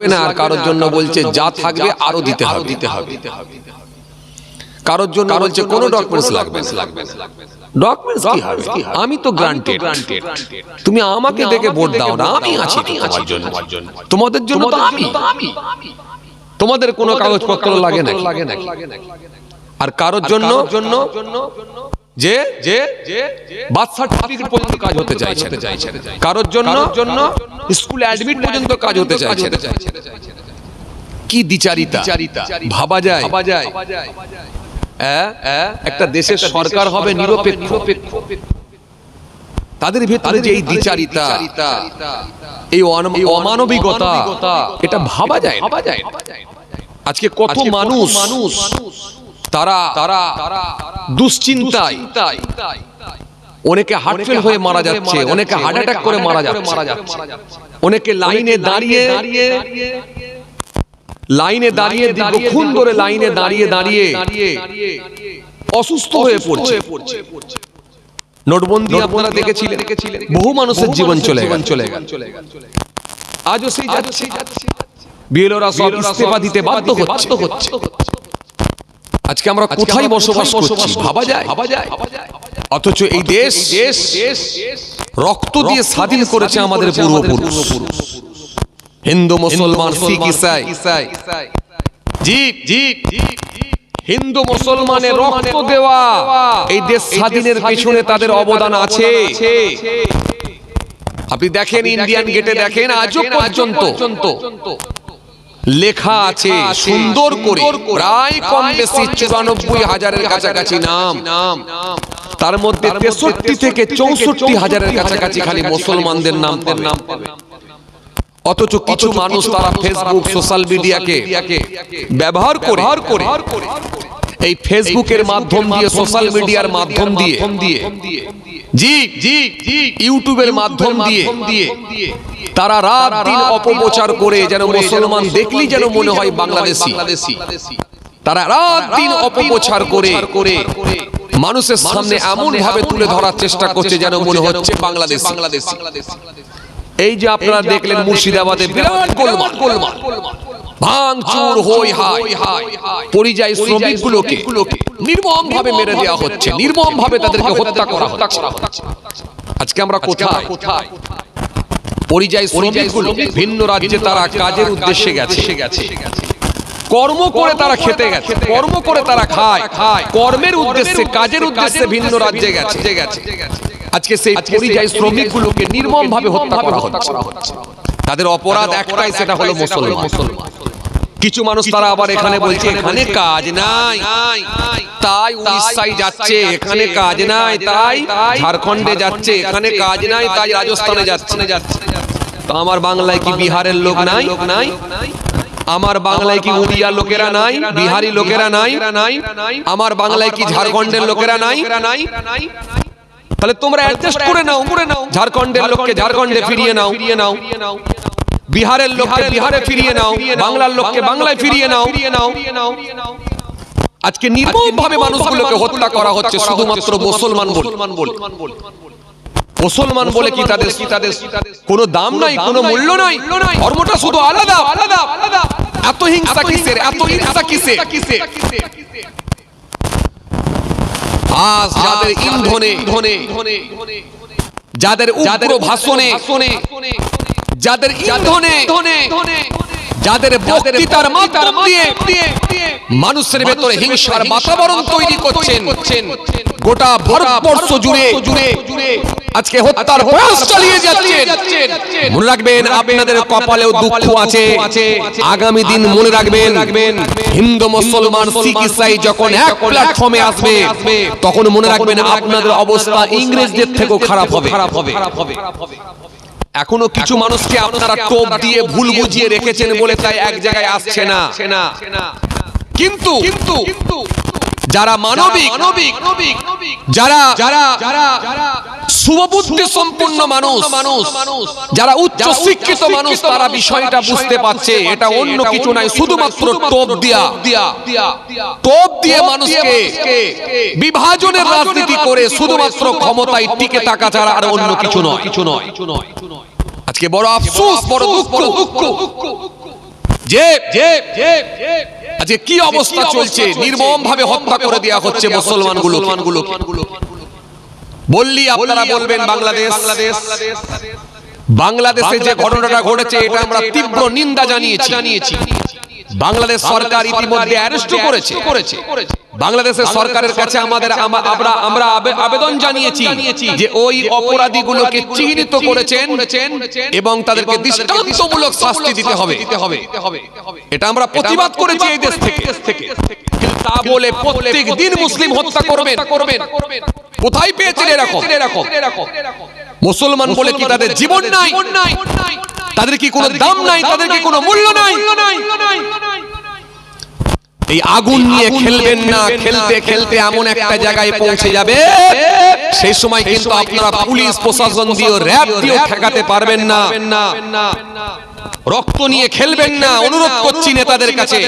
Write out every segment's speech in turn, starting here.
না আর কারোর জন্য বলছে যা থাকবে আরও দিতে হবে। দিতে হবে কারোর জন্য বলছে কোনো ডকুমেন্টস লাগবে লাগবে ডকুমেন্টস কি হবে? আমি তো গ্রান্টেড গ্রান্টেড তুমি আমাকে দেখে ভোট দাও না আমি আছি তোমার জন্য। তোমাদের জন্য তো আমি। তোমাদের কোনো কাগজপত্র লাগে না লাগে না আর কারোর জন্য জন্য যে যে বার্থ সার্টিফিকেট পর্যন্ত কাজ হতে চাইছে কারোর জন্য জন্য স্কুল অ্যাডমিট পর্যন্ত কাজ হতে চাইছে কি দ্বিচারিতা? ভাবা যায়? ভাবা যায়। একটা দেশের সরকার হবে নিরপেক্ষ। তাদের ভেতরে যে এই দ্বিচারিতা এই অমানবিকতা। এটা ভাবা যায় ভাবা যায় আজকে কত মানুষ মানুষ তারা তারা দুশ্চিন্তায় অনেকে হার্ট ফেল হয়ে মারা যাচ্ছে অনেকে হার্ট অ্যাটাক করে মারা যাচ্ছে। অনেকে লাইনে দাঁড়িয়ে লাইনে দাঁড়িয়ে দীর্ঘক্ষণ ধরে লাইনে দাঁড়িয়ে দাঁড়িয়ে অসুস্থ হয়ে পড়ছে। নোটবন্দি আপনারা দেখেছিলেন। বহু মানুষের জীবন চলে গেল চলে গেল আজও সেই যাচ্ছে। বিএলওরা সব ইস্তেফা দিতে বাধ্য হচ্ছে। হচ্ছে। আজকে আমরা কোথায় বসবাস করছি? ভাবা যায়? ভাবা যায়। অথচ এই দেশ রক্ত দিয়ে স্বাধীন করেছে আমাদের পূর্বপুরুষ। হিন্দু মুসলমান শিখ ইসাই জি জি হিন্দু মুসলমানের রক্ত দেওয়া। এই দেশ স্বাধীনের পেছনে তাদের অবদান আছে। আপনি দেখেন ইন্ডিয়ান গেটে দেখেন আজও পর্যন্ত। লেখা আছে সুন্দর করে প্রায় কম বেশি চুরানব্বই হাজারের কাছাকাছি নাম। তার মধ্যে তেষট্টি থেকে চৌষট্টি হাজারের কাছাকাছি খালি মুসলমানদের নাম নাম অথচ কিছু মানুষ তারা ফেসবুক সোশ্যাল মিডিয়াকে ব্যবহার করে এই ফেসবুকের মাধ্যম দিয়ে সোশ্যাল মিডিয়ার মাধ্যম দিয়ে। জি জি জি ইউটিউবের মাধ্যম দিয়ে তারা রাত দিন অপপ্রচার করে যেন মুসলমান দেখলি যেন মনে হয় বাংলাদেশি। তারা রাত দিন অপপ্রচার করে। করে। মানুষের সামনে এমন ভাবে তুলে ধরার চেষ্টা করছে যেন মনে হচ্ছে বাংলাদেশ। বাংলাদেশি। এই যে আপনারা দেখলেন মুর্শিদাবাদে বিরাট গোলমাল। গোলমাল। ভাঙচুর হই হাই পরিযায়ী শ্রমিকগুলোকে নির্মম ভাবে মেরে দেওয়া হচ্ছে। নির্মম ভাবে তাদেরকে হত্যা করা হচ্ছে। আজকে আমরা কোথায়? কোথায়? পরিযায়ী শ্রমিকগুলো ভিন্ন রাজ্যে তারা কাজের উদ্দেশ্যে গেছে। গেছে। কর্ম করে তারা খেতে গেছে। কর্ম করে তারা খায়। খায়। কর্মের উদ্দেশ্যে কাজের উদ্দেশ্যে ভিন্ন রাজ্যে গেছে। গেছে। আজকে সেই পরিযায়ী শ্রমিকগুলোকে নির্মম ভাবে হত্যা করা হচ্ছে। তাদের অপরাধ একটাই সেটা হলো মুসলমান। কিছু মানুষ তারা আবার এখানে বলছে এখানে কাজ নাই। তাই উড়িষ্যায় যাচ্ছে এখানে কাজ নাই। তাই ঝাড়খণ্ডে যাচ্ছে এখানে কাজ নাই। তাই রাজস্থানে যাচ্ছে। তো আমার বাংলায় কি বিহারের লোক নাই? নাই? আমার বাংলায় কি উড়িয়া লোকেরা নাই? বিহারি লোকেরা নাই? আমার বাংলায় কি ঝাড়খণ্ডের লোকেরা নাই? তাহলে তোমরা অ্যাডজাস্ট করে নাও। করে নাও। ঝাড়খণ্ডের লোককে ঝাড়খণ্ডে ফিরিয়ে নাও। ফিরিয়ে নাও। বিহারের লোককে বিহারে ফিরিয়ে নাও। বাংলার লোককে বাংলায় ফিরিয়ে নাও। ফিরিয়ে নাও। আজকে নির্মম ভাবে মানুষগুলোকে হত্যা করা হচ্ছে শুধুমাত্র মুসলমান মুসলমান বলে। মুসলমান বলে কি তাদের কি তাদের কোনো দাম নাই কোনো মূল্য নাই। ধর্মটা শুধু আলাদা। আলাদা আলাদা। এত হিংসা কিসের? এত হিংসা কিসের? আজ যাদের ইন্ধনে ধনে যাদের উগ্র ভাষণে যাদের ইন্ধনে যাদের বক্তৃতার মাতার দিয়ে মানুষের ভেতরে হিংসার বাতাবরণ তৈরি করছেন। গোটা ভারতবর্ষ জুড়ে জুড়ে। আজকে হত্যার প্রয়াস চালিয়ে যাচ্ছেন। মনে রাখবেন আপনাদের কপালেও দুঃখ আছে। আগামী দিন মনে রাখবেন হিন্দু মুসলমান শিখ ইসাই যখন এক প্ল্যাটফর্মে আসবে তখন মনে রাখবেন আপনাদের অবস্থা ইংরেজদের থেকেও খারাপ হবে। খারাপ হবে। এখনও কিছু মানুষকে আপনারা টোপ দিয়ে ভুল বুঝিয়ে রেখেছেন বলে তাই এক জায়গায় আসছে না। কিন্তু কিন্তু যারা মানবিক মানবিক যারা যারা যারা শুভবুদ্ধি সম্পন্ন মানুষ মানুষ যারা উচ্চ শিক্ষিত মানুষ তারা বিষয়টা বুঝতে পারছে। এটা অন্য কিছু নাই শুধুমাত্র টোপ দিয়া। টোপ দিয়ে মানুষকে বিভাজনের রাজনীতি করে শুধুমাত্র ক্ষমতায় টিকে থাকা ছাড়া আর অন্য কিছু নয়। কিছু নয়। আজকে বড় আফসোস বড় দুঃখ। যে যে আজকে কি অবস্থা চলছে? নির্মম ভাবে হত্যা করে দেওয়া হচ্ছে মুসলমানগুলো বললি আপনারা বলবেন বাংলাদেশ। বাংলাদেশে। যে ঘটনাটা ঘটেছে এটা আমরা তীব্র নিন্দা জানিয়েছি। জানিয়েছি। বাংলাদেশ সরকার ইতিমধ্যে অ্যারেস্ট করেছে। করেছে। বাংলাদেশের সরকারের কাছে আমাদের আমরা আমরা আবেদন জানিয়েছি যে ওই অপরাধীগুলোকে চিহ্নিত করেছেন এবং তাদেরকে দৃষ্টান্তমূলক শাস্তি দিতে হবে। এটা আমরা প্রতিবাদ করেছি এই দেশ থেকে। তা বলে প্রত্যেক দিন মুসলিম হত্যা করবেন। করবেন। কোথায় পেয়েছেন এরকম? এরকম? মুসলমান বলে কি তাদের জীবন নাই? তাদের কি কোনো দাম নাই? তাদের কি কোনো মূল্য নাই? এই আগুন নিয়ে খেলবেন না খেলতে খেলতে এমন একটা জায়গায় পৌঁছে যাবে। সেই সময় কিন্তু আপনারা পুলিশ প্রশাসন দিয়ে র্যাব দিয়ে ঠেকাতে পারবেন না। রক্ত নিয়ে খেলবেন না অনুরোধ করছি নেতাদের কাছে।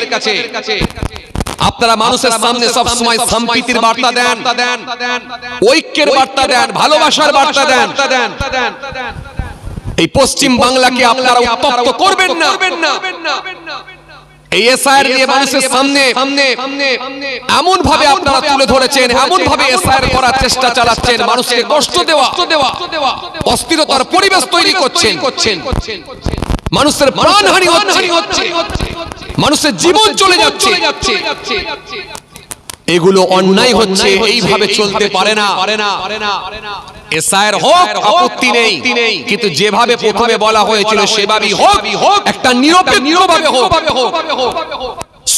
আপনারা মানুষের সামনে সব সময় সম্প্রীতির বার্তা দেন। ঐক্যের বার্তা দেন ভালোবাসার বার্তা দেন। এই পশ্চিম বাংলাকে আপনারা উত্তপ্ত করবেন না। এই এসআইআর নিয়ে মানুষের সামনে এমন ভাবে আপনারা তুলে ধরেছেন এমন ভাবে এসআইআর করার চেষ্টা চালাচ্ছেন মানুষকে কষ্ট দেওয়া অস্থিরতার পরিবেশ তৈরি করছেন মানুষের প্রাণহানি হচ্ছে মানুষের জীবন চলে যাচ্ছে। এগুলো অন্যায় হচ্ছে এইভাবে চলতে পারে না। এসআইয়ের হোক আপত্তি নেই। কিন্তু যেভাবে প্রথমে বলা হয়েছিল সেভাবেই হোক একটা নিরপেক্ষভাবে হোক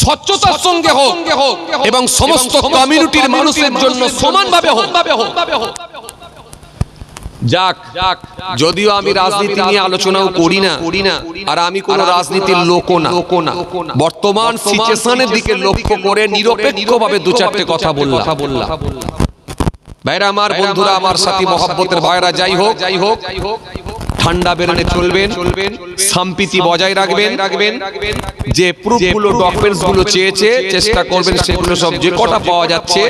স্বচ্ছতার সঙ্গে হোক এবং সমস্ত কমিউনিটির মানুষের জন্য সমানভাবে হোক। যাক যাক যদিও আমি রাজনীতি নিয়ে আলোচনাও করি না করি না। আর আমি কোন রাজনীতির লোক না। বর্তমান সিচুয়েশনের দিকে লক্ষ্য করে নিরপেক্ষভাবে দু চারটে কথা বললাম। ভাইরা আমার বন্ধুরা আমার সাথী মহব্বতের ভাইরা যাই হোক যাই হোক ঠান্ডা বেরোনে চলবেন চলবেন সম্প্রীতি বজায় রাখবেন রাখবেন যে প্রুফগুলো ডকুমেন্টসগুলো চেয়েছে চেষ্টা করবেন সেগুলো সব যে কটা পাওয়া যাচ্ছে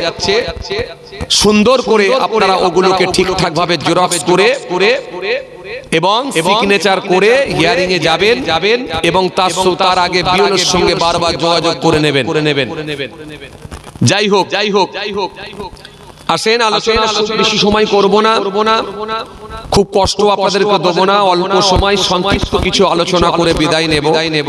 সুন্দর করে আপনারা ওগুলোকে ঠিকঠাক ভাবে জেরক্স করে করে এবং সিগনেচার করে হিয়ারিং এ যাবেন যাবেন এবং তার তার আগে বিওনের সঙ্গে বারবার যোগাযোগ করে নেবেন। করে নেবেন। যাই হোক যাই হোক যাই হোক যাই হোক। আসেন আলোচনা বেশি সময় করব না। করব না। খুব কষ্ট আপনাদেরকে দেবো না অল্প সময় সংক্ষিপ্ত কিছু আলোচনা করে বিদায় নেব। নেব।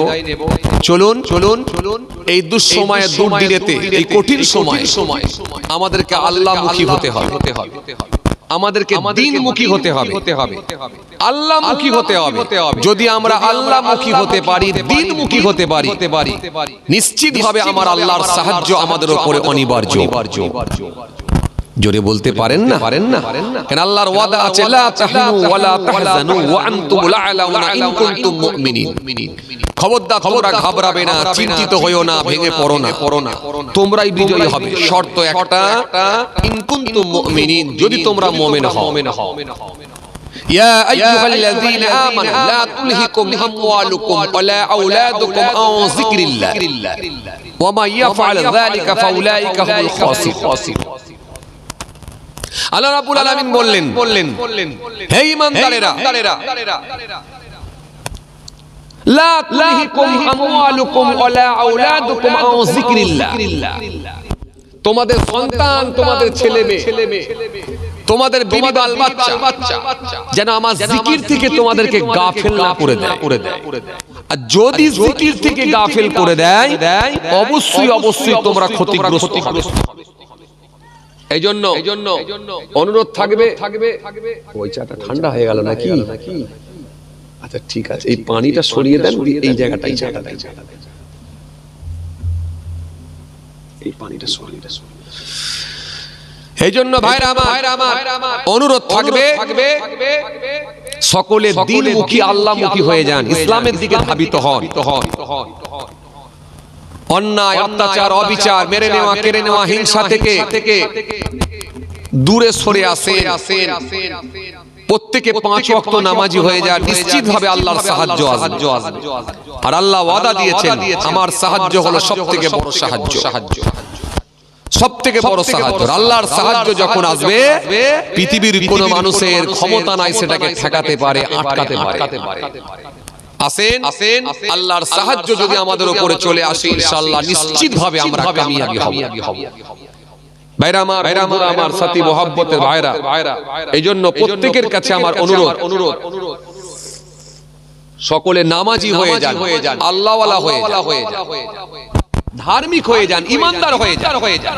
চলুন চলুন চলুন এই দুঃসময়ে দুর্দিনেতে এই কঠিন সময় সময় আমাদেরকে আল্লাহমুখী হতে হবে। হতে হবে। আমাদেরকে দিনমুখী হতে হবে। হতে হবে। আল্লাহমুখী হতে হবে। যদি আমরা আল্লাহমুখী হতে পারি দিনমুখী হতে পারি হতে পারি। নিশ্চিতভাবে আমার আল্লাহর সাহায্য আমাদের উপরে অনিবার্য। জোরে বলতে পারেন না পারেন না কেন আল্লাহর ওয়াদা আছে লা তাহনু ওয়ালা তাহজানু ওয়া আনতুম লা'লাউনা ইন কুনতুম মুমিনিন খবরদার তোমরা ঘাবড়াবে না চিন্তিত হইও না ভেঙে পড়ো না পড়ো না তোমরাই বিজয়ী হবে শর্ত একটা ইন কুনতুম মুমিনিন যদি তোমরা মুমিন হও يا أيها الذين آمنوا لا تلهكم أموالكم ولا أولادكم عن ذكر الله ومن يفعل ذلك فأولئك هم الخاسرون আল্লাহ রাব্বুল আলামিন বললেন বললেন হে ঈমানদারেরা লা তুলহিকুম আমওয়ালুকুম ওয়ালা আওলাদুকুম আন যিকরিল্লাহ। তোমাদের সন্তান তোমাদের ছেলে মেয়ে তোমাদের বিবি বাল বাচ্চা। যেন আমার জিকির থেকে তোমাদেরকে গাফেল না করে দেয়। করে দেয়। আর যদি জিকির থেকে গাফেল করে দেয় অবশ্যই অবশ্যই তোমরা ক্ষতিগ্রস্ত হবে। এই জন্য এই অনুরোধ থাকবে থাকবে। ওই চাটা ঠান্ডা হয়ে গেল নাকি? আচ্ছা ঠিক আছে। এই পানিটা সরিয়ে দেন এই জায়গাটাই চাটা দেন। এই পানিটা সরিয়ে দেন। এই জন্য ভাইরা আমার অনুরোধ থাকবে সকলে দিনমুখী আল্লাহমুখী হয়ে যান ইসলামের দিকে ধাবিত হন। অন্যায় অত্যাচার অবিচার মেরে নেওয়া কেড়ে নেওয়া হিংসা থেকে থেকে দূরে সরে আসেন। প্রত্যেকে পাঁচ ওয়াক্ত নামাজি হয়ে যায় নিশ্চিত ভাবে আল্লাহর সাহায্য আসবে। আর আল্লাহ ওয়াদা দিয়েছেন আমার সাহায্য হলো সবথেকে বড় সাহায্য। সাহায্য। সব থেকে বড় সাহায্য। আল্লাহর সাহায্য যখন আসবে পৃথিবীর কোন মানুষের ক্ষমতা নাই সেটাকে ঠেকাতে পারে। আটকাতে পারে। আসেন আসেন আল্লাহর সাহায্য যদি আমাদের উপরে চলে আসে ইনশাআল্লাহ নিশ্চিতভাবে আমরা কামিয়াবি হব। ভাইরা আমার ভাইরা আমার আমার সাথী মোহাব্বতের ভাইরা। এই প্রত্যেকের কাছে আমার অনুরোধ। অনুরোধ। সকলে নামাজি হয়ে যান আল্লাহওয়ালা হয়ে যান। ধার্মিক হয়ে যান ইমানদার হয়ে যান। হয়ে যান।